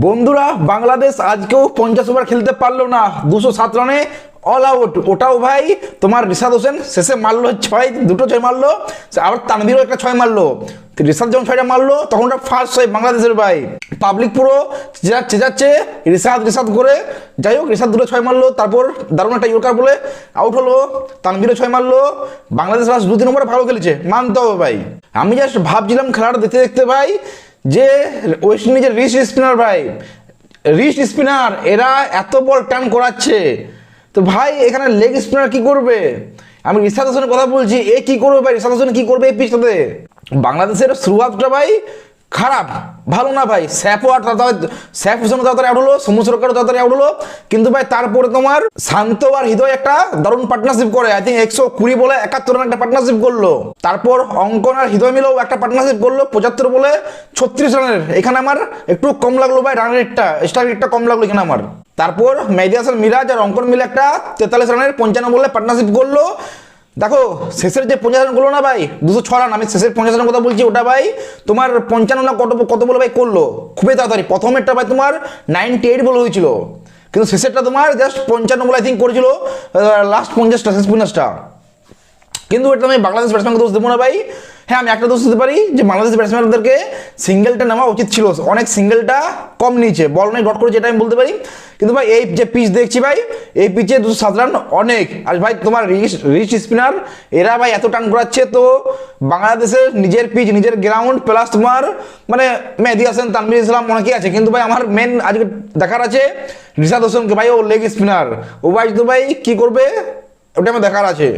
বন্ধুরা, বাংলাদেশ আজকেও পঞ্চাশ ওভার খেলতে পারল না। দুশো সাত রানে অল আউট ওটাও ভাই, তোমার রিশাদ হোসেন শেষে মারলো, ছয়, দুটো ছয় মারলো, আবার তানভীরও একটা ছয় মারলো। রিশাদ যখন ছয়টা মারলো, তখন ওটা ফার্স্ট ছয় বাংলাদেশের ভাই। পাবলিক পুরো চেঁচা- চেঁচাচ্ছে, রিশাদ রিশাদ করে। যাই হোক, রিশাদ দুটো ছয় মারলো, তারপর দারুণ একটা ইয়র্কার বলে আউট হলো, তানভীরও ছয় মারলো। বাংলাদেশ লাস্ট দু তিন নম্বরে ভালো খেলেছে, মানতে হবে ভাই। আমি জাস্ট ভাবছিলাম খেলাটা দেখতে দেখতে ভাই যে ওয়েস্ট ইন্ডিজের রিচ স্পিনার ভাই, রিচ স্পিনার, এরা এত বল টার্ন করাচ্ছে। তো ভাই, এখানে লেগ স্পিনার কি করবে? আমি রিসাদ হোসেনের কথা বলছি, এ কি করবে ভাই? রিসাদ হোসেন কি করবে এই পিচটাতে বাংলাদেশের শুরুয়াতটা ভাই খারাপ, ভালো না ভাই। স্যাপও আর স্যাপ হোসেনও তাড়াতাড়ি আউট হলো সমু সরকারও তাড়াতাড়ি আউট হলো। কিন্তু ভাই, তারপরে তোমার শান্ত আর হৃদয় একটা দারুণ পার্টনারশিপ করে। আই থিঙ্ক একশো কুড়ি বলে একাত্তর একটা পার্টনারশিপ করল। তারপর অঙ্কন আর হৃদয় মিলেও একটা পার্টনারশিপ করল, পঁচাত্তর বলে ছত্রিশ রানের। এখানে আমার একটু কম লাগল ভাই রান রেটটা স্ট্রাইক রেটটা কম লাগল এখানে আমার। তারপর মেহেদি মিরাজ আর অঙ্কন মিলে একটা তেতাল্লিশ রানের পঞ্চান্ন বলে পার্টনারশিপ করল। দেখো, শেষের যে পঞ্চাশ রান করল না ভাই, দুশো ছ রান, আমি শেষের পঞ্চাশ রানের কথা বলছি, ওটা ভাই তোমার পঞ্চান্ন না কত কত বলে ভাই করল? খুবই তাড়াতাড়ি। প্রথমেরটা ভাই তোমার নাইনটি এইট বলে হয়েছিল। কিন্তু শেষেরটা তোমার জাস্ট পঞ্চান্ন বলে আই থিঙ্ক করেছিল লাস্ট পঞ্চাশটা, শেষ পঞ্চাশটা। কিন্তু এটা আমি বাংলাদেশ ব্যাটসম্যানকে দোষ দেবো না ভাই। হ্যাঁ আমি একটা দোষ দিতে পারি যে বাংলাদেশ ব্যাটসম্যানদেরকে সিঙ্গেলটা নেওয়া উচিত ছিল। অনেক সিঙ্গেলটা কম নিয়েছে। বল নেই ডট করেছে, এটা আমি বলতে পারি। কিন্তু ভাই, এই যে পিচ দেখছি ভাই, এই পিচে দুশো সাত রান অনেক। আর ভাই, তোমার রিচ স্পিনার এরা ভাই এত টান করাচ্ছে তো বাংলাদেশের নিজের পিচ নিজের গ্রাউন্ড প্লাস তোমার মানে মেহেদি হাসান তানবির ইসলাম, অনেকেই আছে। কিন্তু ভাই, আমার মেন আজকে দেখার আছে রিশাদ হোসেনকে, ভাই, ও লেগ স্পিনার ও ভাই, তো ভাই, কি করবে? ওটা আমার দেখার আছে।